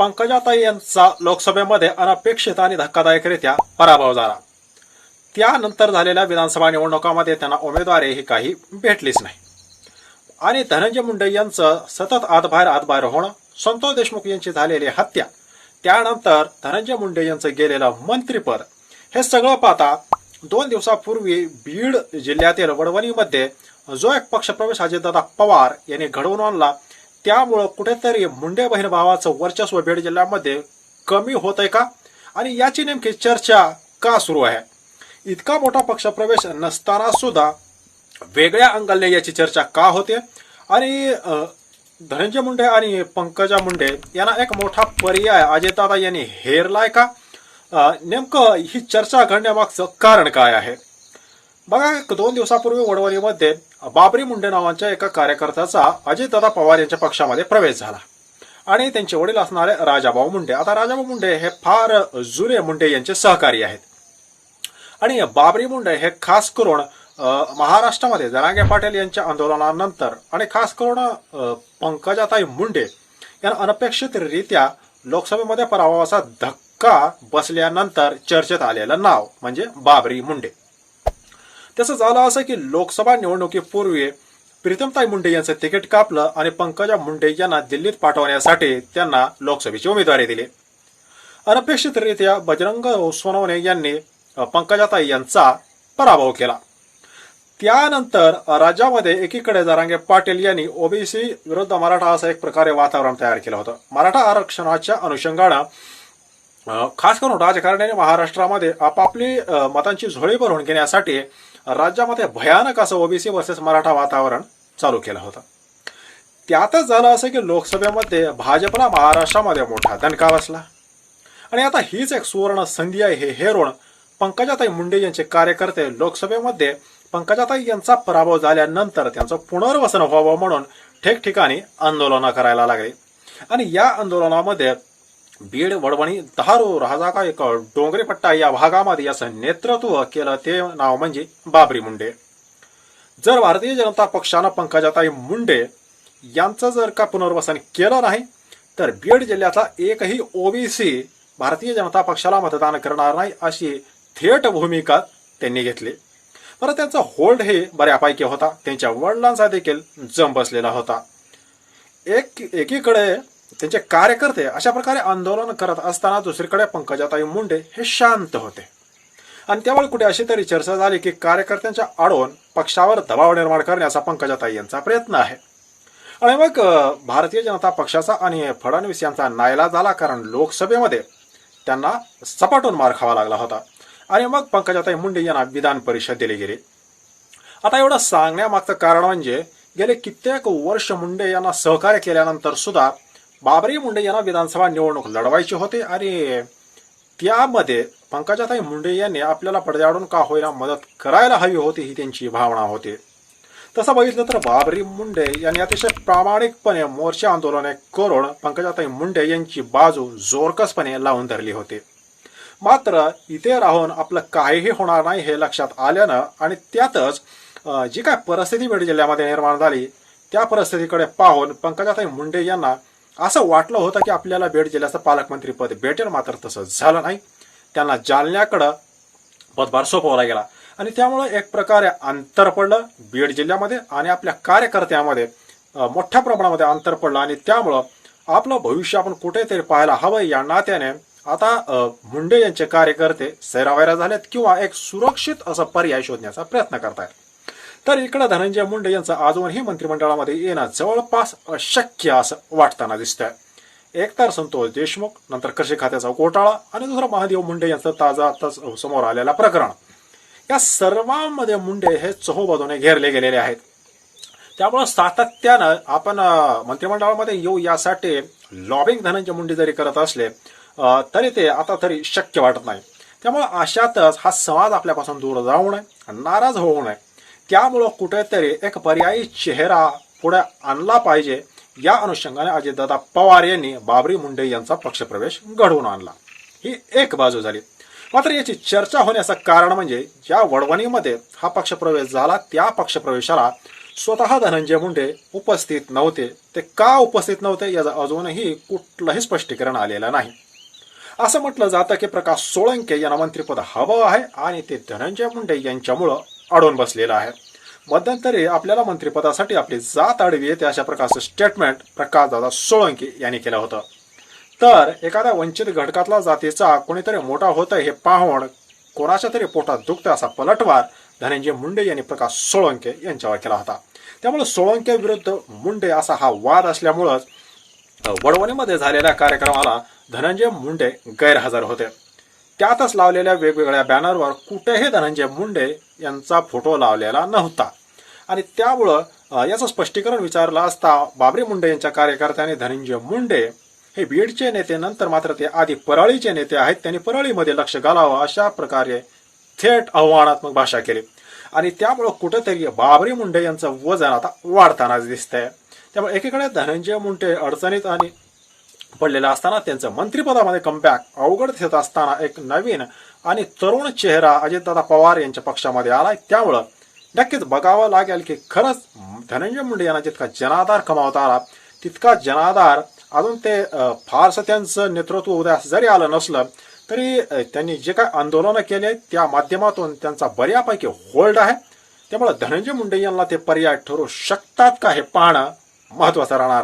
पंकजाताई यांचा लोकसभेमध्ये अनपेक्षित आणि धक्कादायकरित्या पराभव झाला. त्यानंतर झालेल्या विधानसभा निवडणुकामध्ये त्यांना उमेदवारीही काही भेटलीच नाही. आणि धनंजय मुंडे यांचं सतत आतबाहेर आतबाहेर होणं संतोष देशमुख यांची झालेली हत्या त्यानंतर धनंजय मुंडे यांचं गेलेलं मंत्रीपद हे सगळं पाहता दोन दिवसापूर्वी बीड जिल्ह्यातील वडवणीमध्ये जो एक पक्षप्रवेश अजितदादा पवार यांनी घडवून आणला त्यामुळं कुठेतरी मुंडे बहीण भावाचं वर्चस्व बीड जिल्ह्यामध्ये कमी होत आहे का? आणि याची नेमकी चर्चा का सुरू आहे? इतका मोठा पक्षप्रवेश नसताना सुद्धा वेगळ्या अंगाने याची चर्चा का होते? आणि धनंजय मुंडे आणि पंकजा मुंडे यांना एक मोठा पर्याय अजयदादा यांनी हेरलाय का? नेमकं ही चर्चा घडण्यामागचं कारण काय आहे? बघा दोन दिवसापूर्वी वडवणीमध्ये बाबरी मुंडे नावाच्या एका कार्यकर्त्याचा अजितदादा पवार यांच्या पक्षामध्ये प्रवेश झाला. आणि त्यांचे वडील असणारे राजाभाऊ मुंडे. आता राजाभाऊ मुंडे हे फार जुने मुंडे यांचे सहकारी आहेत. आणि बाबरी मुंडे हे खास करून महाराष्ट्रामध्ये जरांगे पाटील यांच्या आंदोलनानंतर आणि खास करून पंकजाताई मुंडे यांना अनपेक्षितरित्या लोकसभेमध्ये पराभवाचा धक्का बसल्यानंतर चर्चेत आलेलं नाव म्हणजे बाबरी मुंडे. तसंच झालं असं की लोकसभा निवडणुकीपूर्वी प्रीतमताई मुंडे यांचं तिकीट कापलं आणि पंकजा मुंडे यांना दिल्लीत पाठवण्यासाठी त्यांना लोकसभेची उमेदवारी दिली. अनपेक्षितरित्या बजरंग सोनवणे यांनी पंकजाताई यांचा पराभव केला. त्यानंतर राज्यामध्ये एकीकडे जरांगे पाटील यांनी ओबीसी विरुद्ध मराठा असं एक प्रकारे वातावरण तयार केलं होतं. मराठा आरक्षणाच्या अनुषंगानं खास करून राजकारण्याने महाराष्ट्रामध्ये आपापली मतांची झोळी भरून घेण्यासाठी राज्यामध्ये भयानक असं ओबीसी वर्सेस मराठा वातावरण चालू केलं होतं. त्यातच झालं असं की लोकसभेमध्ये भाजपला महाराष्ट्रामध्ये मोठा दणका बसला. आणि आता हीच एक सुवर्ण संधी आहे हे हेरून पंकजाताई मुंडे यांचे कार्यकर्ते लोकसभेमध्ये पंकजाताई यांचा पराभव झाल्यानंतर त्यांचं पुनर्वसन व्हावं म्हणून ठिकठिकाणी आंदोलनं करायला लागली. आणि या आंदोलनामध्ये बीड वडवणी दहारो राजाका एक डोंगरी पट्टा या भागामध्ये याचं नेतृत्व केलं. ते नाव म्हणजे बाबरी मुंडे. जर भारतीय जनता पक्षानं पंकजाताई मुंडे यांचं जर का पुनर्वसन केलं नाही तर बीड जिल्ह्यातला एकही ओबीसी भारतीय जनता पक्षाला मतदान करणार नाही अशी थेट भूमिका त्यांनी घेतली. बरं त्यांचा होल्ड हे बऱ्यापैकी होता. त्यांच्या वडिलांचा देखील जम बसलेला होता. एक एकीकडे त्यांचे कार्यकर्ते अशा प्रकारे आंदोलन करत असताना दुसरीकडे पंकजाताई मुंडे हे शांत होते. आणि त्यामुळे कुठे अशी तरी चर्चा झाली की कार्यकर्त्यांच्या आडवून पक्षावर दबाव निर्माण करण्याचा पंकजाताई यांचा प्रयत्न आहे. आणि मग भारतीय जनता पक्षाचा आणि फडणवीस यांचा नायला झाला कारण लोकसभेमध्ये त्यांना सपाटून मार खावा लागला होता. आणि मग पंकजाताई मुंडे यांना विधान परिषद दिली गेली. आता एवढं सांगण्यामागचं कारण म्हणजे गेले कित्येक वर्ष मुंडे यांना सहकार्य केल्यानंतर सुद्धा बाबरी मुंडे यांना विधानसभा निवडणूक लढवायची होते आणि त्यामध्ये पंकजाताई मुंडे यांनी आपल्याला पडद्याडून का होईना मदत करायला हवी होती ही त्यांची भावना होती. तसं बघितलं तर बाबरी मुंडे यांनी अतिशय प्रामाणिकपणे मोर्चा आंदोलने करून पंकजाताई मुंडे यांची बाजू जोरकसपणे लावून धरली होती. मात्र इथे राहून आपलं काहीही होणार नाही हे लक्षात आल्यानं आणि त्यातच जी काय परिस्थिती बीड जिल्ह्यामध्ये निर्माण झाली त्या परिस्थितीकडे पाहून पंकजाताई मुंडे यांना असं वाटलं होतं की आपल्याला बीड जिल्ह्याचं पालकमंत्रीपद भेटेल मात्र तसं झालं नाही. त्यांना जालन्याकडं पदभार सोपवला गेला. आणि त्यामुळे एक प्रकारे अंतर पडलं बीड जिल्ह्यामध्ये आणि आपल्या कार्यकर्त्यामध्ये मोठ्या प्रमाणामध्ये अंतर पडलं. आणि त्यामुळं आपलं भविष्य आपण कुठेतरी पाहायला हवं या नात्याने आता मुंडे यांचे कार्यकर्ते सैरावैरा झालेत किंवा एक सुरक्षित असा पर्याय शोधण्याचा प्रयत्न करतायत. तर इकडे धनंजय मुंडे यांचं आजवरही मंत्रिमंडळामध्ये येणं जवळपास अशक्य असं वाटताना दिसतंय. एकतर संतोष देशमुख नंतर कृषी खात्याचा घोटाळा आणि दुसरं महादेव मुंडे यांचं ताजा आताच समोर आलेला प्रकरण. या सर्वांमध्ये मुंडे हे चहोबाजूने घेरले गेलेले आहेत. त्यामुळं सातत्यानं आपण मंत्रिमंडळामध्ये येऊ यासाठी लॉबिंग धनंजय मुंडे जरी करत असले तरी ते आता तरी शक्य वाटत नाही. त्यामुळं अशातच हा समाज आपल्यापासून दूर जाऊ नये नाराज होऊ नये. त्यामुळं कुठेतरी एक पर्यायी चेहरा पुढे आणला पाहिजे. या अनुषंगाने अजितदादा पवार यांनी बाबरी मुंडे यांचा पक्षप्रवेश घडवून आणला. ही एक बाजू झाली. मात्र याची चर्चा होण्याचं कारण म्हणजे ज्या वडवणीमध्ये हा पक्षप्रवेश झाला त्या पक्षप्रवेशाला स्वतः धनंजय मुंडे उपस्थित नव्हते. ते का उपस्थित नव्हते याचं अजूनही कुठलंही स्पष्टीकरण आलेलं नाही. असं म्हटलं जातं की प्रकाश सोळंके यांना मंत्रिपद हवं आहे आणि ते धनंजय मुंडे यांच्यामुळं अडून बसलेलं आहे. मध्यंतरी आपल्याला मंत्रिपदासाठी आपली जात आडवी येते अशा प्रकारचं स्टेटमेंट प्रकाशदादा सोळंके यांनी केलं होतं. तर एखाद्या वंचित घटकातला जातीचा कोणीतरी मोठा होतं हे पाहून कोणाच्या तरी पोटात दुखतं असा पलटवार धनंजय मुंडे यांनी प्रकाश सोळंके यांच्यावर केला होता. त्यामुळे सोळंके विरुद्ध मुंडे असा हा वाद असल्यामुळंच वडवणीमध्ये झालेल्या कार्यक्रमाला धनंजय मुंडे गैरहजर होते. त्यातच लावलेल्या वेगवेगळ्या बॅनरवर कुठेही धनंजय मुंडे यांचा फोटो लावलेला नव्हता. आणि त्यामुळं याचं स्पष्टीकरण विचारलं असता बाबरी मुंडे यांच्या कार्यकर्त्याने धनंजय मुंडे हे बीडचे नेते नंतर मात्र ते आधी परळीचे नेते आहेत त्यांनी परळीमध्ये लक्ष घालावं अशा प्रकारे थेट आव्हानात्मक भाषा केली. आणि त्यामुळं कुठेतरी बाबरी मुंडे यांचं वजन आता वाढताना दिसतंय. त्यामुळे एकीकडे धनंजय मुंडे अडचणीत आणि पडलेलं असताना त्यांचं मंत्रिपदामध्ये कमबॅक अवघड येत असताना एक नवीन आणि तरुण चेहरा अजितदादा पवार यांच्या पक्षामध्ये आलाय. त्यामुळं नक्कीच बघावं लागेल की खरंच धनंजय मुंडे यांना जितका जनाधार कमावता आला तितका जनाधार अजून ते फारसं त्यांचं नेतृत्व उद्यास जरी आलं नसलं तरी त्यांनी जे काय आंदोलनं केले त्या माध्यमातून त्यांचा बऱ्यापैकी होल्ड आहे. त्यामुळे धनंजय मुंडे यांना ते पर्याय ठरू शकतात का हे पाहणं महत्वाचं राहणार आहे.